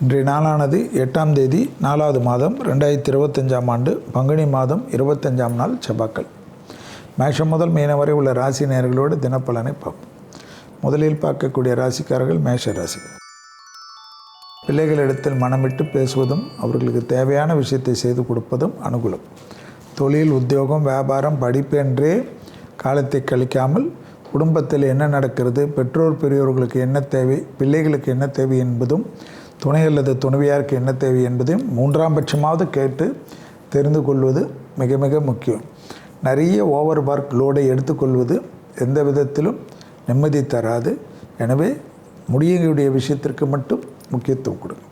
இன்றைய நாளானது எட்டாம் தேதி நாலாவது மாதம் ரெண்டாயிரத்தி இருபத்தஞ்சாம் ஆண்டு பங்குனி மாதம் இருபத்தஞ்சாம் நாள் செவ்வாக்கள் மேஷம் முதல் மீன வரை உள்ள ராசி நேயர்களோடு தினப்பலனை பார்ப்போம். முதலில் பார்க்கக்கூடிய ராசிக்காரர்கள் மேஷ ராசி. பிள்ளைகளிடத்தில் மனமிட்டு பேசுவதும் அவர்களுக்கு தேவையான விஷயத்தை செய்து கொடுப்பதும் அனுகூலம். தொழில் உத்தியோகம் வியாபாரம் படிப்பு என்றே காலத்தை கழிக்காமல் குடும்பத்தில் என்ன நடக்கிறது பெற்றோர் பெரியோர்களுக்கு என்ன தேவை பிள்ளைகளுக்கு என்ன தேவை என்பதும் துணை அல்லது துணைவியாருக்கு என்ன தேவை என்பதையும் மூன்றாம் பட்சமாவது கேட்டு தெரிந்து கொள்வது மிக மிக முக்கியம். நிறைய ஓவர் ஒர்க் லோடை எடுத்துக்கொள்வது எந்த விதத்திலும் நிம்மதி தராது. எனவே முடியங்களுடைய விஷயத்திற்கு மட்டும் முக்கியத்துவம் கொடுங்க.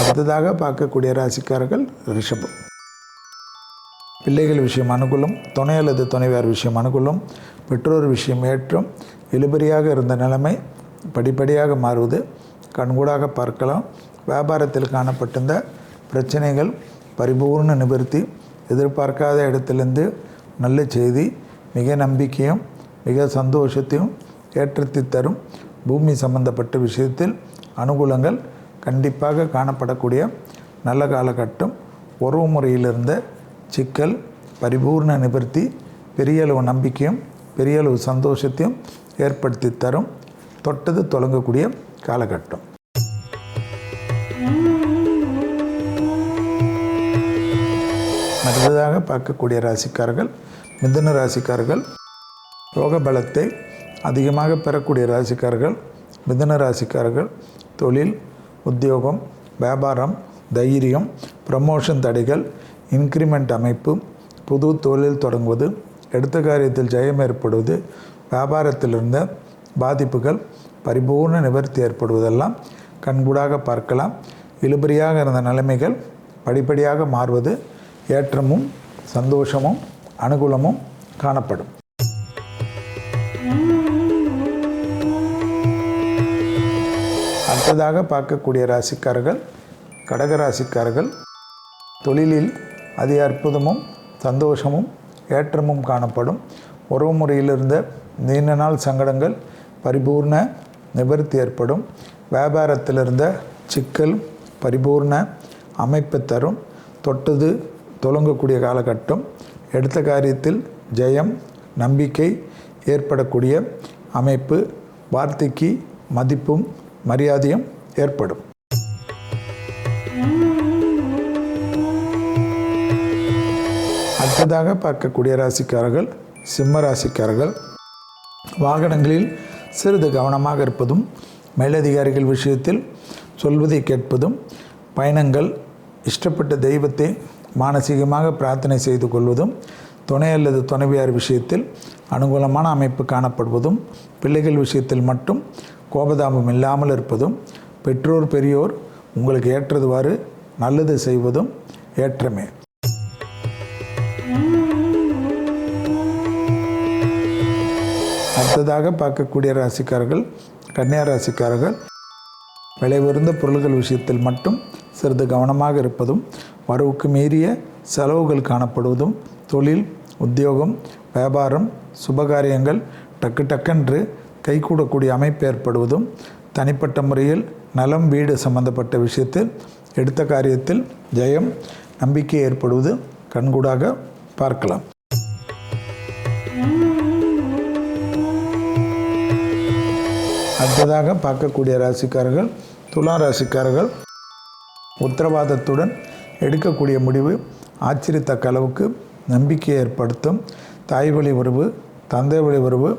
அடுத்ததாக பார்க்கக்கூடிய ராசிக்காரர்கள் ரிஷபம். பிள்ளைகள் விஷயம் அனுகூலம் துணை அல்லது துணைவார் விஷயம் அனுகூலம் பெற்றோர் விஷயம் ஏற்றம் இழுபறியாக இருந்த நிலைமை படிப்படியாக மாறுவது கண்கூடாக பார்க்கலாம் வியாபாரத்தில் காணப்பட்டிருந்த பிரச்சனைகள் பரிபூர்ண நிவர்த்தி எதிர்பார்க்காத இடத்திலிருந்து நல்ல செய்தி மிக நம்பிக்கையும் மிக சந்தோஷத்தையும் ஏற்றத்தை தரும் பூமி சம்பந்தப்பட்ட விஷயத்தில் அனுகூலங்கள் கண்டிப்பாக காணப்படக்கூடிய நல்ல காலகட்டம் உறவு முறையிலிருந்த சிக்கல் பரிபூர்ண நிவர்த்தி பெரிய அளவு நம்பிக்கையும் பெரிய அளவு சந்தோஷத்தையும் ஏற்படுத்தி தரும் தொட்டது தொடங்கக்கூடிய காலகட்டம். அடுத்ததாக பார்க்கக்கூடிய ராசிக்காரர்கள் மிதுன ராசிக்காரர்கள் யோக பலத்தை அதிகமாக பெறக்கூடிய ராசிக்காரர்கள் மிதுன ராசிக்காரர்கள் தொழில் உத்தியோகம் வியாபாரம் தைரியம் ப்ரமோஷன் தடைகள் இன்க்ரிமெண்ட் அமைப்பு புது தொழில் தொடங்குவது எடுத்த காரியத்தில் ஜெயம் ஏற்படுவது வியாபாரத்தில் இருந்த பாதிப்புகள் பரிபூர்ண நிவர்த்தி ஏற்படுவதெல்லாம் கண்கூடாக பார்க்கலாம். இழுபறியாக இருந்த நிலைமைகள் படிப்படியாக மாறுவது ஏற்றமும் சந்தோஷமும் அனுகூலமும் காணப்படும். அடுத்ததாக பார்க்கக்கூடிய ராசிக்காரர்கள் கடக ராசிக்காரர்கள் தொழிலில் அதி அற்புதமும் சந்தோஷமும் ஏற்றமும் காணப்படும். உறவு முறையில் இருந்த நீண்ட நாள் சங்கடங்கள் பரிபூர்ண நிவர்த்தி ஏற்படும். வியாபாரத்தில் இருந்த சிக்கல் பரிபூர்ண அமைப்பு தரும். தொட்டது தொடங்கக்கூடிய காலகட்டம் எடுத்த காரியத்தில் ஜெயம் நம்பிக்கை ஏற்படக்கூடிய அமைப்பு வார்த்தைக்கு மதிப்பும் மரியாதையும் ஏற்படும். அடுத்ததாக பார்க்கக்கூடிய ராசிக்காரர்கள் சிம்ம ராசிக்காரர்கள். வாகனங்களில் சிறிது கவனமாக இருப்பதும் மேலதிகாரிகள் விஷயத்தில் சொல்வதை கேட்பதும் பயணங்கள் இஷ்டப்பட்ட தெய்வத்தை மானசீகமாக பிரார்த்தனை செய்து கொள்வதும் துணை அல்லது துணைவியார் விஷயத்தில் அனுகூலமான அமைப்பு காணப்படுவதும் பிள்ளைகள் விஷயத்தில் மட்டும் கோபதாபம் இல்லாமல் இருப்பதும் பெற்றோர் பெரியோர் உங்களுக்கு ஏற்றதுவாறு நல்லது செய்வதும் ஏற்றமே. அடுத்ததாக பார்க்கக்கூடிய ராசிக்காரர்கள் கன்னியா ராசிக்காரர்கள் விலை உயர்ந்த பொருள்கள் விஷயத்தில் மட்டும் சிறிது கவனமாக இருப்பதும் வரவுக்கு மீறிய செலவுகள் காணப்படுவதும் தொழில் உத்தியோகம் வியாபாரம் சுபகாரியங்கள் டக்கு டக்கென்று கைகூடக்கூடிய அமைப்பு ஏற்படுவதும் தனிப்பட்ட முறையில் நலம் வீடு சம்பந்தப்பட்ட விஷயத்தில் எடுத்த காரியத்தில் ஜெயம் நம்பிக்கை ஏற்படுவது கண்கூடாக பார்க்கலாம். அடுத்ததாக பார்க்கக்கூடிய ராசிக்காரர்கள் துலா ராசிக்காரர்கள் உத்தரவாதத்துடன் எடுக்கக்கூடிய முடிவு ஆச்சரியத்தக்க அளவுக்கு நம்பிக்கையை ஏற்படுத்தும். தாய் வழி உறவு தந்தை வழி உறவு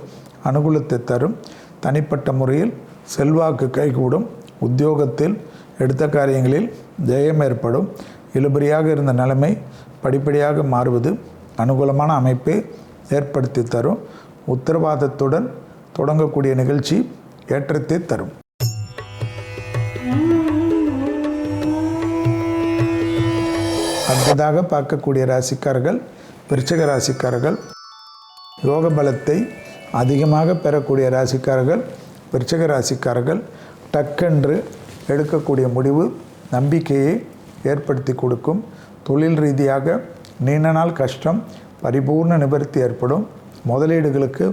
அனுகூலத்தை தரும். தனிப்பட்ட முறையில் செல்வாக்கு கைகூடும். உத்தியோகத்தில் எடுத்த காரியங்களில் ஜெயம் ஏற்படும். இழுபறியாக இருந்த நிலைமை படிப்படியாக மாறுவது அனுகூலமான அமைப்பை ஏற்படுத்தி தரும். உத்தரவாதத்துடன் தொடங்கக்கூடிய நிகழ்ச்சி ஏற்றத்தை தரும். அடுத்ததாக பார்க்கக்கூடிய ராசிக்காரர்கள் விருச்சக ராசிக்காரர்கள் யோக பலத்தை அதிகமாக பெறக்கூடிய ராசிக்காரர்கள் விருச்சக ராசிக்காரர்கள் டக்கென்று எடுக்கக்கூடிய முடிவு நம்பிக்கையை ஏற்படுத்தி கொடுக்கும். தொழில் ரீதியாக நீண்ட நாள் கஷ்டம் பரிபூர்ண நிவர்த்தி ஏற்படும். முதலீடுகளுக்கு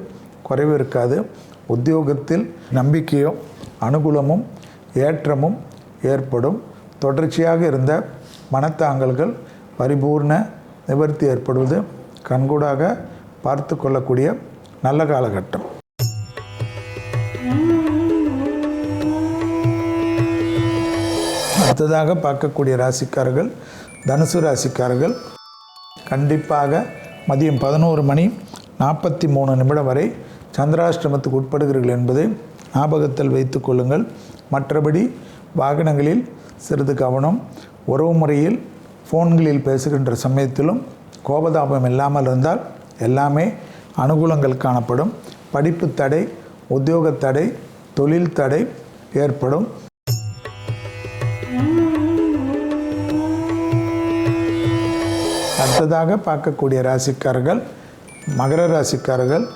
குறைவு இருக்காது. உத்தியோகத்தில் நம்பிக்கையும் அனுகூலமும் ஏற்றமும் ஏற்படும். தொடர்ச்சியாக இருந்த மனத்தாங்கல்கள் பரிபூர்ண நிவர்த்தி ஏற்படுவது கண்கூடாக பார்த்து கொள்ளக்கூடிய நல்ல காலகட்டம். அடுத்ததாக பார்க்கக்கூடிய ராசிக்காரர்கள் தனுசு ராசிக்காரர்கள். கண்டிப்பாக மதியம் பதினோரு மணி நாற்பத்தி மூணு நிமிடம் வரை சந்திராஷ்டிரமத்துக்கு உட்படுகிறீர்கள் என்பதை ஞாபகத்தில் வைத்துக் கொள்ளுங்கள். மற்றபடி வாகனங்களில் சிறிது கவனம் உறவு முறையில் ஃபோன்களில் பேசுகின்ற சமயத்திலும் கோபதாபம் இல்லாமல் இருந்தால் எல்லாமே அனுகூலங்கள் காணப்படும். படிப்பு தடை உத்தியோக தடை தொழில் தடை ஏற்படும். அடுத்ததாக பார்க்கக்கூடிய ராசிக்காரர்கள் மகர ராசிக்காரர்கள்.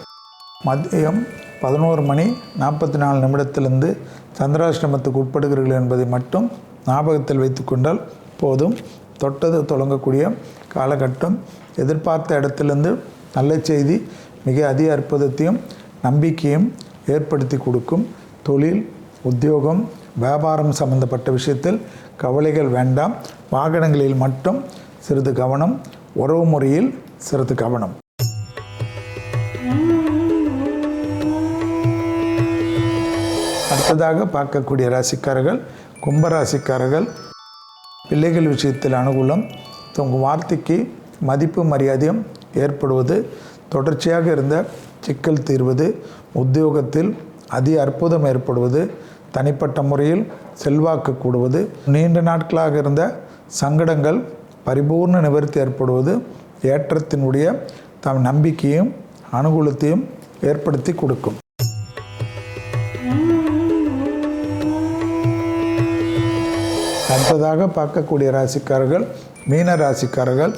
மதியம் பதினோரு மணி நாற்பத்தி நாலு நிமிடத்திலிருந்து சந்திராஷ்டிரமத்துக்கு உட்படுகிறீர்கள் என்பதை மட்டும் ஞாபகத்தில் வைத்துக்கொண்டால் போதும். தொட்டது தொடங்கக்கூடிய காலகட்டம். எதிர்பார்த்த இடத்திலிருந்து நல்ல செய்தி மிக அதிக அற்புதத்தையும் நம்பிக்கையும் ஏற்படுத்தி கொடுக்கும். தொழில் உத்தியோகம் வியாபாரம் சம்பந்தப்பட்ட விஷயத்தில் கவலைகள் வேண்டாம். வாகனங்களில் மட்டும் சிறிது கவனம் உறவு முறையில் சிறிது கவனம். அடுத்ததாக பார்க்கக்கூடிய ராசிக்காரர்கள் கும்பராசிக்காரர்கள் பிள்ளைகள் விஷயத்தில் அனுகூலம் உங்கள் வார்த்தைக்கு மதிப்பு மரியாதையும் ஏற்படுவது தொடர்ச்சியாக இருந்த சிக்கல் தீர்வது உத்தியோகத்தில் அதி அற்புதம் ஏற்படுவது தனிப்பட்ட முறையில் செல்வாக்கு கூடுவது நீண்ட நாட்களாக இருந்த சங்கடங்கள் பரிபூர்ண நிவர்த்தி ஏற்படுவது ஏற்றத்தினுடைய தம் நம்பிக்கையும் அனுகூலத்தையும் ஏற்படுத்தி கொடுக்கும். அடுத்ததாக பார்க்கக்கூடிய ராசிக்காரர்கள் மீன ராசிக்காரர்கள்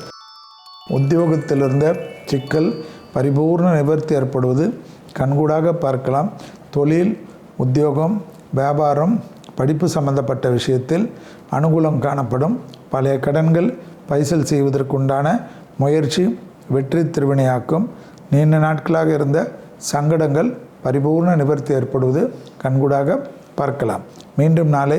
உத்தியோகத்திலிருந்த சிக்கல் பரிபூர்ண நிவர்த்தி ஏற்படுவது கண்கூடாக பார்க்கலாம். தொழில் உத்தியோகம் வியாபாரம் படிப்பு சம்பந்தப்பட்ட விஷயத்தில் அனுகூலம் காணப்படும். பழைய கடன்கள் பைசல் செய்வதற்குண்டான முயற்சி வெற்றி திருவினையாக்கும். நீண்ட நாட்களாக இருந்த சங்கடங்கள் பரிபூர்ண நிவர்த்தி ஏற்படுவது கண்கூடாக பார்க்கலாம். மீண்டும் நாளை